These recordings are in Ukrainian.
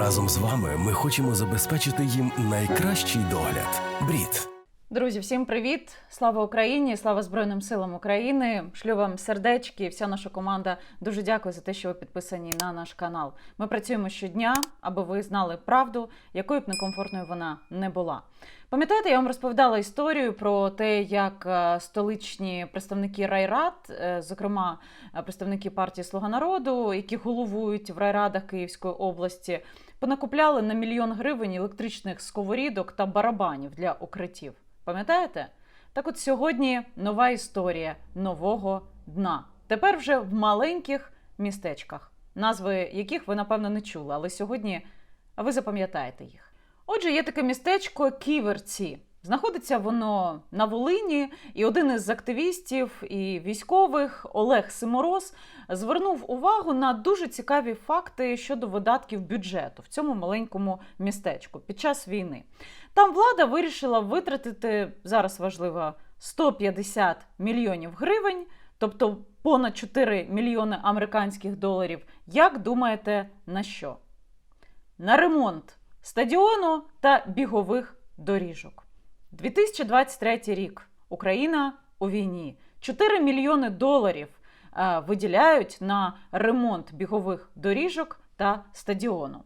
Разом з вами ми хочемо забезпечити їм найкращий догляд. Брід. Друзі, всім привіт! Слава Україні! Слава Збройним силам України! Шлю вам сердечки. Вся наша команда дуже дякую за те, що ви підписані на наш канал. Ми працюємо щодня, аби ви знали правду, якою б некомфортною вона не була. Пам'ятаєте, я вам розповідала історію про те, як е, столичні представники райрад, е, зокрема е, представники партії Слуга народу, які головують в райрадах Київської області, понакупляли на мільйон гривень електричних сковорідок та барабанів для укриттів. Пам'ятаєте? Так от сьогодні нова історія нового дна. Тепер вже в маленьких містечках, назви яких ви, напевно, не чули, але сьогодні ви запам'ятаєте їх. Отже, є таке містечко Ківерці. Знаходиться воно на Волині, і один із активістів і військових Олег Симороз звернув увагу на дуже цікаві факти щодо видатків бюджету в цьому маленькому містечку під час війни. Там влада вирішила витратити зараз важливо 150 мільйонів гривень, тобто понад 4 мільйони американських доларів. Як думаєте, на що? На ремонт стадіону та бігових доріжок. 2023 рік. Україна у війні. 4 мільйони доларів е, виділяють на ремонт бігових доріжок та стадіону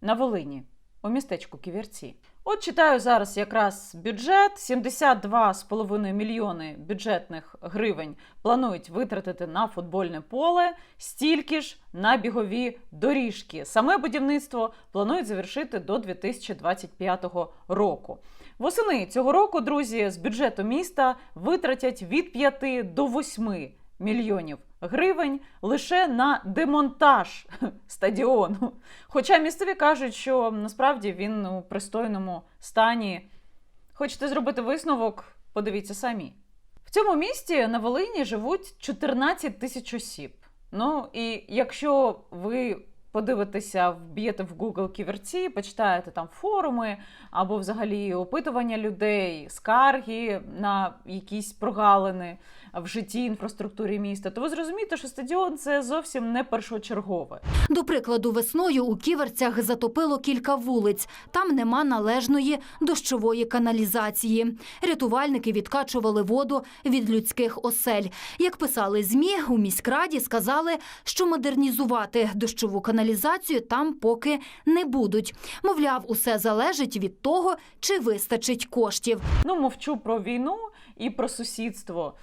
на Волині у містечку Ківерці. От читаю зараз якраз бюджет: 72,5 мільйони бюджетних гривень планують витратити на футбольне поле, стільки ж на бігові доріжки. Саме будівництво планують завершити до 2025 року. Восени цього року, друзі, з бюджету міста витратять від 5 до 8 мільйонів гривень лише на демонтаж стадіону. Хоча місцеві кажуть, що насправді він у пристойному стані. Хочете зробити висновок? Подивіться самі. В цьому місті на Волині живуть 14 тисяч осіб. Ну і якщо ви подивитеся, вб'єте в Google ківерці, почитаєте там форуми або взагалі опитування людей, скарги на якісь прогалини в житті інфраструктурі міста, то ви зрозумієте, що стадіон це зовсім не першочергове. До прикладу, весною у ківерцях затопило кілька вулиць. Там нема належної дощової каналізації. Рятувальники відкачували воду від людських осель. Як писали змі, у міськраді сказали, що модернізувати дощову каналізацію там поки не будуть. Мовляв, усе залежить від того, чи вистачить коштів. Ну, мовчу про війну і про сусідство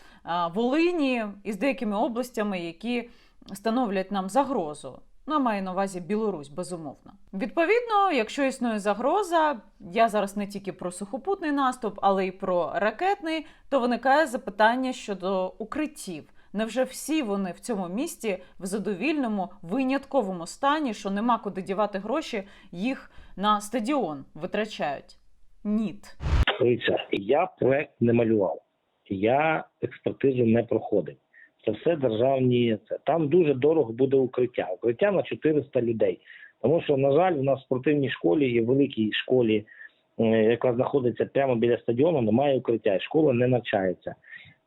Волині із деякими областями, які становлять нам загрозу. Ну, маю на увазі Білорусь, безумовно. Відповідно, якщо існує загроза, я зараз не тільки про сухопутний наступ, але й про ракетний, то виникає запитання щодо укриттів. Невже всі вони в цьому місті в задовільному винятковому стані, що нема куди дівати гроші, їх на стадіон витрачають? Ніт. Дивіться, я проект не малював, я експертизу не проходив. Це все державні. Це там дуже дорого буде укриття. Укриття на 400 людей. Тому що, на жаль, у нас в спортивній школі і в великій школі, е, яка знаходиться прямо біля стадіону, немає укриття, і школа не навчається.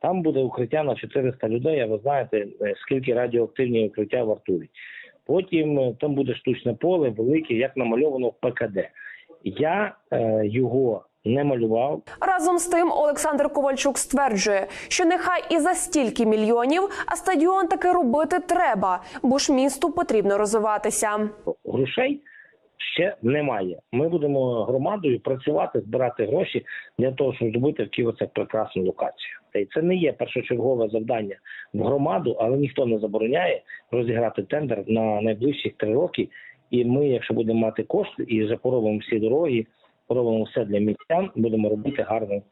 Там буде укриття на 400 людей. А ви знаєте, е, скільки радіоактивні укриття вартують. Потім е, там буде штучне поле, велике, як намальовано в ПКД. Я е, його не малював, Разом з тим Олександр Ковальчук стверджує, що нехай і за стільки мільйонів, а стадіон таки робити треба, бо ж місту потрібно розвиватися. грошей ще немає. Ми будемо громадою працювати, збирати гроші для того, щоб зробити в Ківерцях прекрасну локацію. Й це не є першочергове завдання в громаду, але ніхто не забороняє розіграти тендер на найближчих три роки. І ми, якщо будемо мати кошти і запоробимо поробимо всі дороги, поробимо все для містян, будемо робити гарну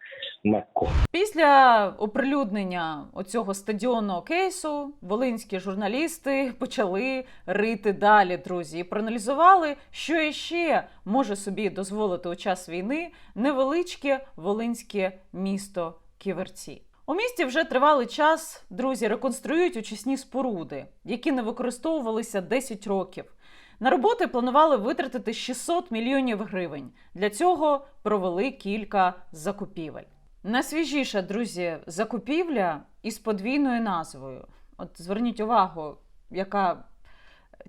мекку. Після оприлюднення оцього стадіонного кейсу волинські журналісти почали рити далі, друзі, і проаналізували, що іще може собі дозволити у час війни невеличке волинське місто Ківерці. У місті вже тривалий час, друзі, реконструюють очисні споруди, які не використовувалися 10 років. На роботи планували витратити 600 мільйонів гривень. Для цього провели кілька закупівель. Найсвіжіша, друзі, закупівля із подвійною назвою. От зверніть увагу, яка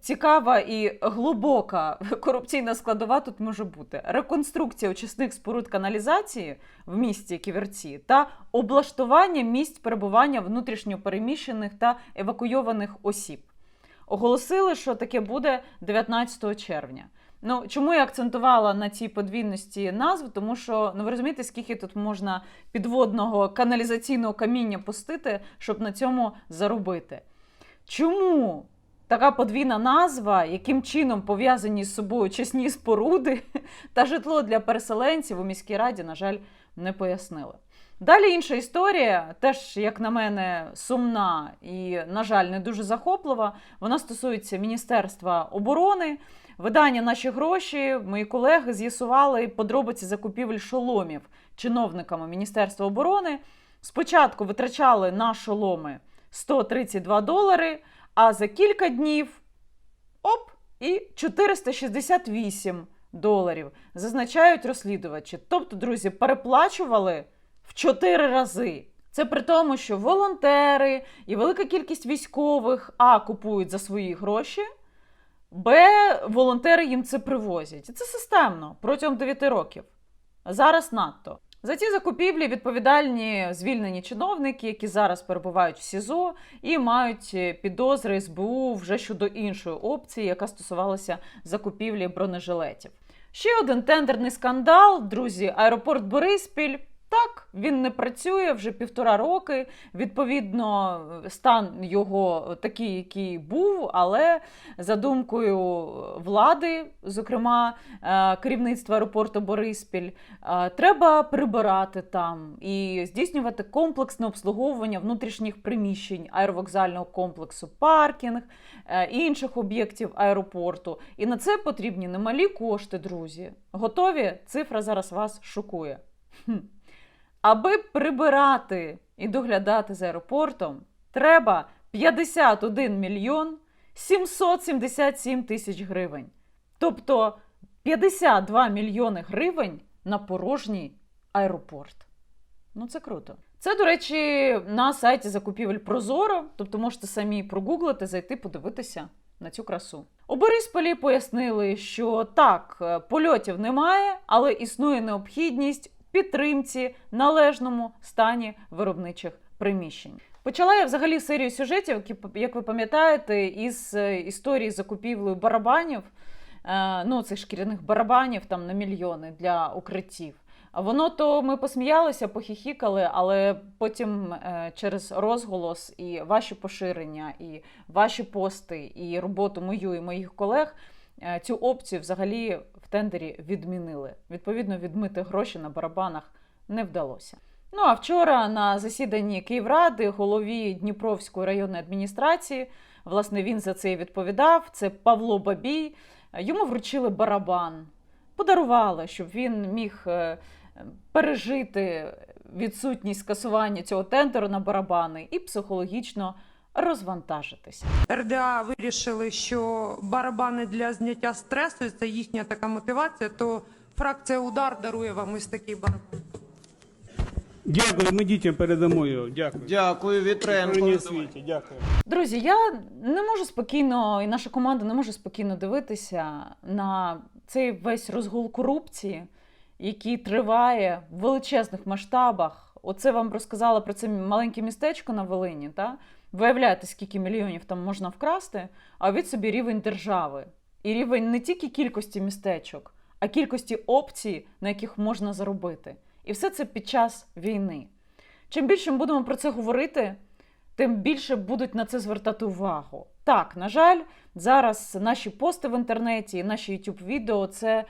цікава і глибока корупційна складова тут може бути реконструкція очисних споруд каналізації в місті Ківерці та облаштування місць перебування внутрішньопереміщених та евакуйованих осіб. Оголосили, що таке буде 19 червня. Ну, чому я акцентувала на цій подвійності назв? Тому що ну ви розумієте, скільки тут можна підводного каналізаційного каміння пустити, щоб на цьому заробити. Чому така подвійна назва, яким чином пов'язані з собою чесні споруди та житло для переселенців у міській раді, на жаль, не пояснили. Далі інша історія, теж, як на мене, сумна і, на жаль, не дуже захоплива. Вона стосується Міністерства оборони. Видання наші гроші, мої колеги з'ясували подробиці закупівель шоломів чиновниками Міністерства оборони. Спочатку витрачали на шоломи 132 долари, а за кілька днів оп, і 468 доларів. Зазначають розслідувачі. Тобто, друзі, переплачували в 4 рази. Це при тому, що волонтери і велика кількість військових А купують за свої гроші, Б волонтери їм це привозять. І це системно протягом 9 років. Зараз надто. За ці закупівлі відповідальні звільнені чиновники, які зараз перебувають в СІЗО і мають е, підозри СБУ вже щодо іншої опції, яка стосувалася закупівлі бронежилетів. Ще один тендерний скандал, друзі, аеропорт Бориспіль. Так, він не працює вже півтора роки. Відповідно, стан його такий, який був, але за думкою влади, зокрема е, керівництва аеропорту Бориспіль, е, треба прибирати там і здійснювати комплексне обслуговування внутрішніх приміщень аеровокзального комплексу, паркінг е, і інших об'єктів аеропорту. І на це потрібні немалі кошти, друзі. Готові? Цифра зараз вас шокує. Аби прибирати і доглядати за аеропортом, треба 51 мільйон 777 тисяч гривень. Тобто 52 мільйони гривень на порожній аеропорт. Ну, це круто. Це, до речі, на сайті закупівель Прозоро, тобто можете самі прогуглити, зайти, подивитися на цю красу. У Борисполі пояснили, що так, е, польотів немає, але існує необхідність підтримці належному стані виробничих приміщень. Почала я взагалі серію сюжетів, як ви пам'ятаєте, із е, історії закупівлею барабанів, е, ну цих шкіряних барабанів там на мільйони для укриттів. Воно то ми посміялися, похіхікали, але потім е, через розголос і ваші поширення, і ваші пости, і роботу мою і моїх колег цю опцію взагалі в тендері відмінили. Відповідно, відмити гроші на барабанах не вдалося. Ну а вчора на засіданні Київради голові Дніпровської районної адміністрації, власне, він за це і відповідав. Це Павло Бабій. Йому вручили барабан, подарували, щоб він міг е, пережити відсутність скасування цього тендеру на барабани і психологічно розвантажитися. РДА вирішили, що барабани для зняття стресу це їхня така мотивація, то фракція удар дарує вам ось такий барабан. Дякую, ми дітям передамо його. Дякую. Дякую, Вітренко. Світі, дякую. Друзі, я не можу спокійно, і наша команда не може спокійно дивитися на цей весь розгул корупції, який триває в величезних масштабах. Оце вам розказала про це маленьке містечко на Волині. Та? Виявляєте, скільки мільйонів там можна вкрасти, а від собі рівень держави. І рівень не тільки кількості містечок, а кількості опцій, на яких можна заробити. І все це під час війни. Чим більше ми будемо про це говорити, тим більше будуть на це звертати увагу. Так, на жаль, зараз наші пости в інтернеті, наші youtube відео це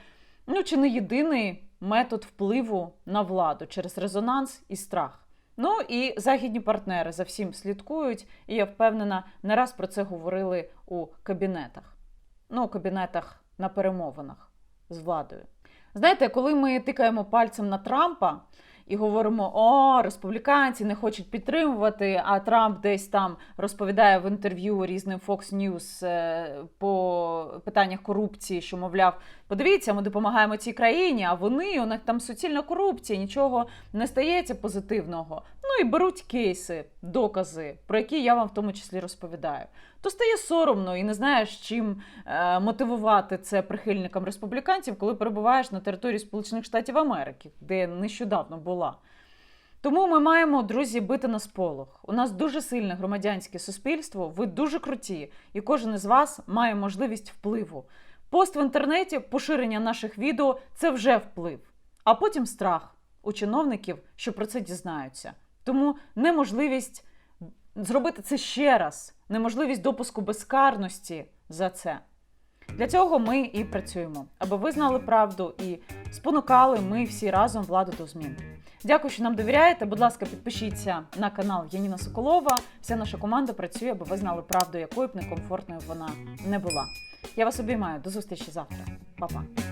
ну, чи не єдиний метод впливу на владу через резонанс і страх. Ну і західні партнери за всім слідкують, і я впевнена, не раз про це говорили у кабінетах. Ну, у кабінетах на перемовинах з владою. Знаєте, коли ми тикаємо пальцем на Трампа і говоримо, о, республіканці не хочуть підтримувати, а Трамп десь там розповідає в інтерв'ю різним Fox News е, по питаннях корупції, що, мовляв, подивіться, ми допомагаємо цій країні, а вони, у них там суцільна корупція, нічого не стається позитивного. Ну і беруть кейси, докази, про які я вам в тому числі розповідаю. то стає соромно і не знаєш, чим е, мотивувати це прихильникам республіканців, коли перебуваєш на території Сполучених Штатів Америки, де нещодавно була. Тому ми маємо, друзі, бити на сполох. У нас дуже сильне громадянське суспільство, ви дуже круті, і кожен із вас має можливість впливу. Пост в інтернеті, поширення наших відео це вже вплив. А потім страх у чиновників, що про це дізнаються. Тому неможливість зробити це ще раз, неможливість допуску безкарності за це. Для цього ми і працюємо, аби ви знали правду і спонукали ми всі разом владу до змін. Дякую, що нам довіряєте. Будь ласка, підпишіться на канал Яніна Соколова. Вся наша команда працює, аби ви знали правду, якою б некомфортною вона не була. Я вас обіймаю. До зустрічі завтра. Па-па.